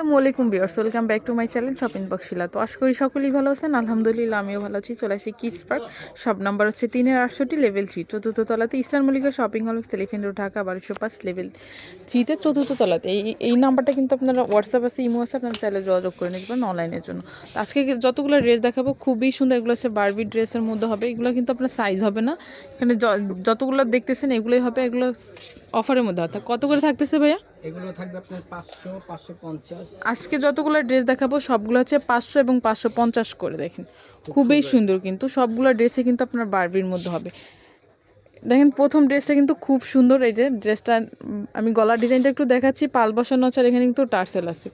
আসসালামু আলাইকুম বিয়ার্স welcome back to my channel shopping বক্সিলা তো আশা করি সকলেই ভালো আছেন। আলহামদুলিল্লাহ, আমিও ভালো আছি। চলে আসি কিডস পার্ক সব নাম্বার হচ্ছে তিনের আটষট্টি লেভেল থ্রি চতুর্থ তলাতে ইস্টার্ন মল্লিকা শপিং হল সেলিফেন্ট রোড ঢাকা বারোশো পাঁচ লেভেল থ্রিতে চতুর্থ তলাতে। এই এই নাম্বারটা কিন্তু আপনারা হোয়াটসঅ্যাপ আছে ইমো আছে, আপনারা চাইলে যোগাযোগ করে নিতে পারেন অনলাইনের জন্য। তো আজকে যতগুলো ড্রেস দেখাবো, খুবই সুন্দর। এগুলো হচ্ছে বারবি ড্রেসের মধ্যে হবে। এগুলো কিন্তু আপনার সাইজ হবে না। এখানে যতগুলো দেখতেছেন, এগুলোই হবে। এগুলো অফারের মধ্যে। অর্থাৎ কত করে থাকতেছে ভাইয়া? এগুলো থাকবে আপনার পাঁচশো পাঁচশো পঞ্চাশ। আজকে যতগুলো ড্রেস দেখাবো সবগুলো হচ্ছে পাঁচশো এবং পাঁচশো পঞ্চাশ করে দেখেন। খুবই সুন্দর। কিন্তু সবগুলো ড্রেসে কিন্তু আপনার বারবির মধ্যে হবে। দেখেন প্রথম ড্রেসটা কিন্তু খুব সুন্দর এই যে ড্রেসটা আমি গলার ডিজাইনটা একটু দেখাচ্ছি পাল বসানো আছে আর এখানে কিন্তু টার্সেল আছে।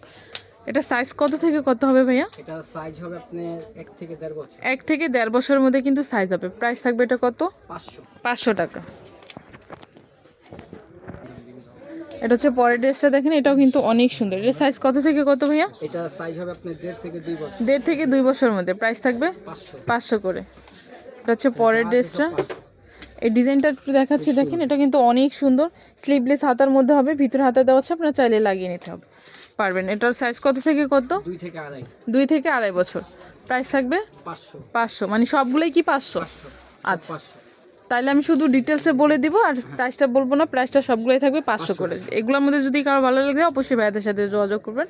এটা সাইজ কত থেকে কত হবে ভাইয়া? এটা সাইজ হবে আপনার এক থেকে দেড় বছর। এক থেকে দেড় বছরের মধ্যে কিন্তু সাইজ হবে। প্রাইস থাকবে এটা কত? পাঁচশো। পাঁচশো টাকা। এটা হচ্ছে পরের ড্রেসটা দেখেন এটাও কিন্তু অনেক সুন্দর। এর সাইজ কত থেকে কত ভাইয়া? এটা সাইজ হবে আপনার দেড় থেকে দুই বছর। দেড় থেকে দুই বছরের মধ্যে। প্রাইস থাকবে? পাঁচশো। করে। এটা হচ্ছে পরের ড্রেসটা। এই ডিজাইনটা একটু দেখাচ্ছি দেখেন এটা কিন্তু অনেক সুন্দর। স্লিভলেস হাতার মধ্যে হবে ভিতরে হাতা দেওয়া আছে আপনার চাইলে লাগিয়ে নিতে হবে। পারবেন। এটার সাইজ কত থেকে কত? দুই থেকে আড়াই। দুই থেকে আড়াই বছর। প্রাইস থাকবে? পাঁচশো। পাঁচশো। মানে সবগুলোই কি পাঁচশো? আচ্ছা। তাইলে আমি শুধু ডিটেলসে বলে দিব আর প্রাইসটা বলব না প্রাইসটা সবগুলোই থাকবে পাঁচশো করে। এগুলোর মধ্যে যদি কারও ভালো লাগে অবশ্যই ভাইয়াদের সাথে যোগাযোগ করবেন।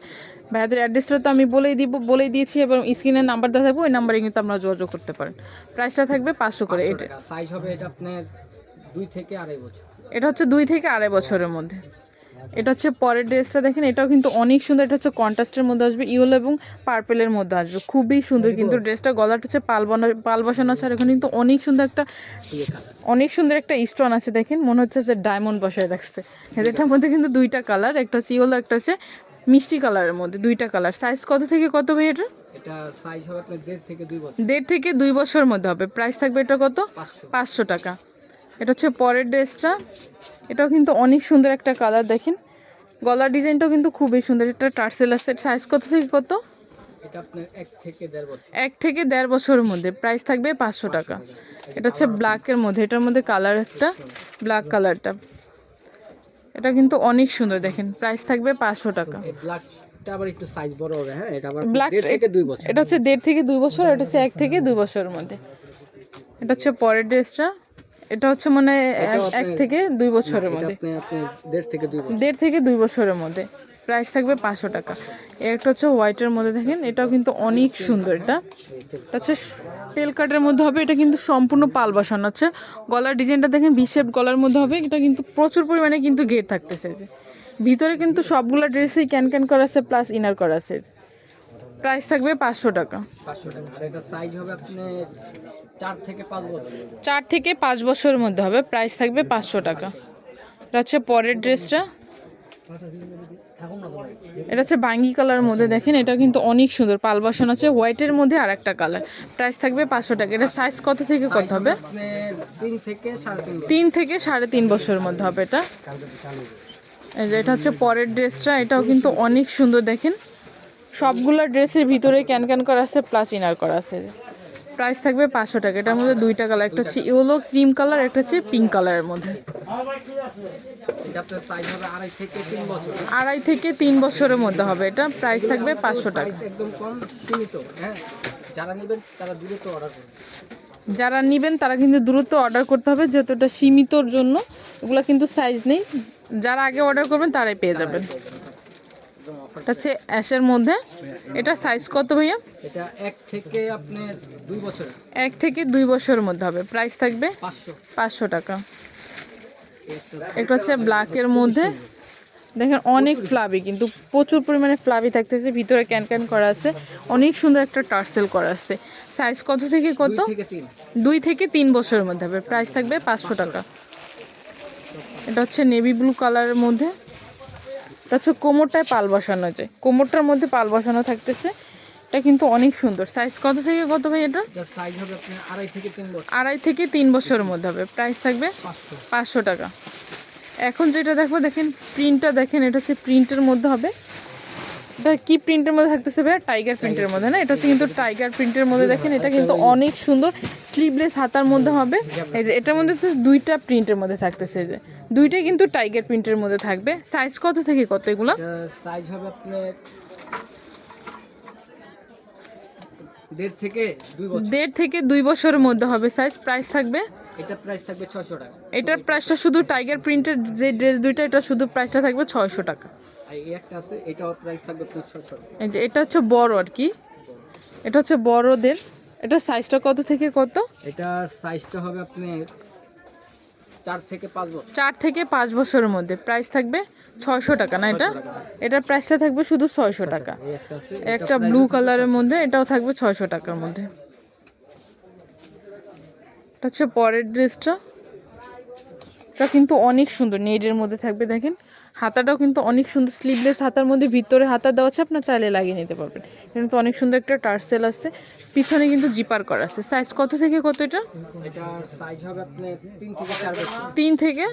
ভাইয়াদের অ্যাড্রেসটা তো আমি বলেই দিব বলেই দিয়েছি এবং স্ক্রিনের নাম্বার দেওয়া থাকবে ওই নাম্বারে কিন্তু আপনারা যোগাযোগ করতে পারেন। প্রাইসটা থাকবে পাঁচশো করে এটা। সাইজ হবে এটা আপনার দুই থেকে আড়াই বছর। এটা হচ্ছে দুই থেকে আড়াই বছরের মধ্যে। এটা হচ্ছে পরের ড্রেসটা দেখেন এটাও কিন্তু অনেক সুন্দর। এটা হচ্ছে কন্ট্রাস্টের মধ্যে আসবে ইয়েলো এবং পার্পেলের মধ্যে আসবে। খুবই সুন্দর কিন্তু ড্রেসটা গলাটা হচ্ছে পাল পাল বসানো আছে আর এখানে কিন্তু অনেক সুন্দর একটা অনেক সুন্দর একটা স্টোন আছে দেখেন মনে হচ্ছে যে ডায়মন্ড বসায় রাখছে। এটার মধ্যে কিন্তু দুইটা কালার একটা হচ্ছে ইয়েলো একটা হচ্ছে মিষ্টি কালারের মধ্যে দুইটা কালার সাইজ কত থেকে কত ভাই এটা দেড় থেকে দুই বছর। মধ্যে হবে। প্রাইস থাকবে এটা কত? পাঁচশো। টাকা। এটা হচ্ছে পরের ড্রেসটা। এটাও কিন্তু অনেক সুন্দর একটা কালার দেখেন। গলার ডিজাইনটাও কিন্তু খুবই সুন্দর। এটা টার্সেল আছে। সাইজ কত থেকে কত? এক থেকে দেড় বছরের মধ্যে। প্রাইস থাকবে পাঁচশো টাকা। এটা হচ্ছে ব্ল্যাকের মধ্যে। এটার মধ্যে কালার একটা ব্ল্যাক কালারটা এটা কিন্তু অনেক সুন্দর দেখেন। প্রাইস থাকবে পাঁচশো টাকা। হ্যাঁ? এটা হচ্ছে দেড় থেকে দুই বছর এটা হচ্ছে এক থেকে দুই বছরের মধ্যে। এটা হচ্ছে পরের ড্রেসটা এটা হচ্ছে মানে এক- থেকে দুই বছরের মধ্যে। দেড় থেকে দুই বছরের মধ্যে। প্রাইস থাকবে পাঁচশো টাকা। একটা হচ্ছে হোয়াইটের মধ্যে দেখেন এটাও কিন্তু অনেক সুন্দর এটা। হচ্ছে তেল কাটের মধ্যে হবে এটা কিন্তু সম্পূর্ণ পাল বসানো আছে। গলার ডিজাইনটা দেখেন বিশেপ গলার মধ্যে হবে এটা কিন্তু প্রচুর পরিমাণে কিন্তু গেট থাকতেছে যে। ভিতরে কিন্তু সবগুলো ড্রেসেই ক্যান ক্যান করা আছে প্লাস ইনার করা আছে প্রাইস থাকবে পাঁচশো টাকা। পাঁচশো টাকা। আর এটা সাইজ হবে আপনি চার থেকে পাঁচ বছর। চার থেকে পাঁচ বছরের মধ্যে হবে প্রাইস থাকবে পাঁচশো টাকা। এটা হচ্ছে পরের ড্রেসটা। এটা হচ্ছে বাঙ্গি কালার মধ্যে দেখেন এটা কিন্তু অনেক সুন্দর। পাল বসানো আছে হোয়াইটের মধ্যে আর একটা কালার। প্রাইস থাকবে পাঁচশো টাকা। এটা সাইজ কত থেকে কত হবে? তিন থেকে সাড়ে তিন বছর। তিন থেকে সাড়ে তিন বছরের মধ্যে হবে এটা। এটা হচ্ছে পরের ড্রেসটা এটাও কিন্তু অনেক সুন্দর দেখেন। সবগুলো ড্রেসের ভিতরে ক্যান ক্যান করা আছে প্লাস ইনার করা আছে। প্রাইস থাকবে পাঁচশো টাকা। এটার মধ্যে দুইটা কালার একটা হচ্ছে ইয়েলো ক্রিম কালার একটা হচ্ছে পিঙ্ক কালারের মধ্যে। আড়াই থেকে তিন বছরের মধ্যে হবে। এটা প্রাইস থাকবে পাঁচশো টাকা। যারা নেবেন তারা যারা নেবেন তারা কিন্তু দ্রুত অর্ডার করতে হবে, যেহেতু এটা সীমিতর জন্য। এগুলো কিন্তু সাইজ নেই। যারা আগে অর্ডার করবেন তারাই পেয়ে যাবেন। এটা হচ্ছে অ্যাশের মধ্যে। এটা সাইজ কত ভাইয়া? এটা এক থেকে আপনার দুই বছর এক থেকে দুই বছরের মধ্যে হবে। প্রাইস থাকবে পাঁচশো। টাকা। এটা হচ্ছে ব্ল্যাকের মধ্যে। দেখেন অনেক ফ্লাবি কিন্তু প্রচুর পরিমাণে ফ্লাবি থাকতেছে। ভিতরে ক্যান ক্যান করা আছে। অনেক সুন্দর একটা টার্সেল করা আছে। সাইজ কত থেকে কত? দুই থেকে তিন। বছরের মধ্যে হবে। প্রাইস থাকবে পাঁচশো টাকা। এটা হচ্ছে নেভি ব্লু কালারের মধ্যে। হচ্ছে কোমরটায় পাল বসানো যায় কোমরটার মধ্যে পাল বসানো থাকতেছে এটা কিন্তু অনেক সুন্দর। সাইজ কত থেকে কত ভাই এটা এটা সাইজ হবে আড়াই থেকে তিন বছর। আড়াই থেকে তিন বছরের মধ্যে হবে। প্রাইস থাকবে পাঁচশো। টাকা। এখন যেটা দেখো দেখেন প্রিন্টটা দেখেন এটা হচ্ছে প্রিন্টের মধ্যে হবে। এটা কি প্রিন্টের মধ্যে থাকতেছে ভাই টাইগার প্রিন্টের মধ্যে না? এটা হচ্ছে কিন্তু টাইগার প্রিন্টের মধ্যে দেখেন এটা কিন্তু অনেক সুন্দর স্লিভলেস হাতার মধ্যে হবে। এই যে এটার মধ্যে তো দুইটা প্রিন্টের মধ্যে থাকতেছে যে। দুইটাই কিন্তু টাইগার প্রিন্টের মধ্যে থাকবে। সাইজ কত থেকে কত এগুলো? সাইজ হবে আপনার দেড় থেকে দুই বছরের মধ্যে হবে সাইজ প্রাইস থাকবে? এটার প্রাইস থাকবে ছশো টাকা। এটার প্রাইসটা শুধু টাইগার প্রিন্টের যে ড্রেস দুইটা এটা শুধু প্রাইসটা থাকবে ছয়শো টাকা। এটা হচ্ছে বড় আর কি। এটা হচ্ছে বড়দের এটা সাইজটা কত থেকে কত? এটা সাইজটা হবে আপনার চার থেকে পাঁচ বছর। চার থেকে পাঁচ বছরের মধ্যে। প্রাইস থাকবে ছয়শো টাকা না এটা? এটার প্রাইসটা থাকবে শুধু ছয়শো টাকা। একটা ব্লু কালারের মধ্যে এটাও থাকবে ছয়শো টাকার মধ্যে। এটা হচ্ছে পরের ড্রেসটা এটা কিন্তু অনেক সুন্দর নেটের মধ্যে থাকবে দেখেন। হাতাটাও কিন্তু অনেক সুন্দর স্লিভলেস হাতার মধ্যে ভিতরে হাতা দেওয়া আছে আপনার চাইলে লাগিয়ে নিতে পারবেন। কিন্তু অনেক সুন্দর একটা টার্সেল আছে পিছনে কিন্তু জিপার করা আছে। সাইজ কত থেকে কত এটা? তিন থেকে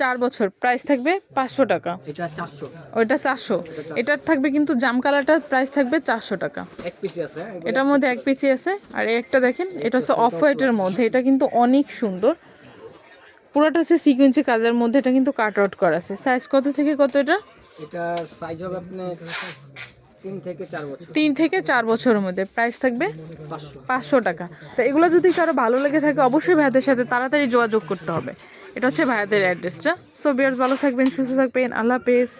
চার বছর। প্রাইস থাকবে পাঁচশো টাকা। ওইটা চারশো। এটার থাকবে কিন্তু জাম কালারটার প্রাইস থাকবে চারশো টাকা। এক পিসি? এটার মধ্যে এক পিচি আছে। আর একটা দেখেন এটা হচ্ছে অফ হোয়াইটের মধ্যে। এটা কিন্তু অনেক সুন্দর। পুরোটা সে সিকুয়েন্সি কাজের মধ্যে এটা কিন্তু কাট আউট করা আছে। সাইজ কত থেকে কত এটা? এটা সাইজ হবে আপনার তিন থেকে চার বছর। তিন থেকে চার বছরের মধ্যে। প্রাইস থাকবে? পাঁচশো। পাঁচশো টাকা। তো এগুলো যদি কারও ভালো লেগে থাকে অবশ্যই ভাইয়াদের সাথে তাড়াতাড়ি যোগাযোগ করতে হবে। এটা হচ্ছে ভাইয়াদের অ্যাড্রেসটা সো বিয়ার্স ভালো থাকবেন সুস্থ থাকবেন। আল্লাহ হাফেজ।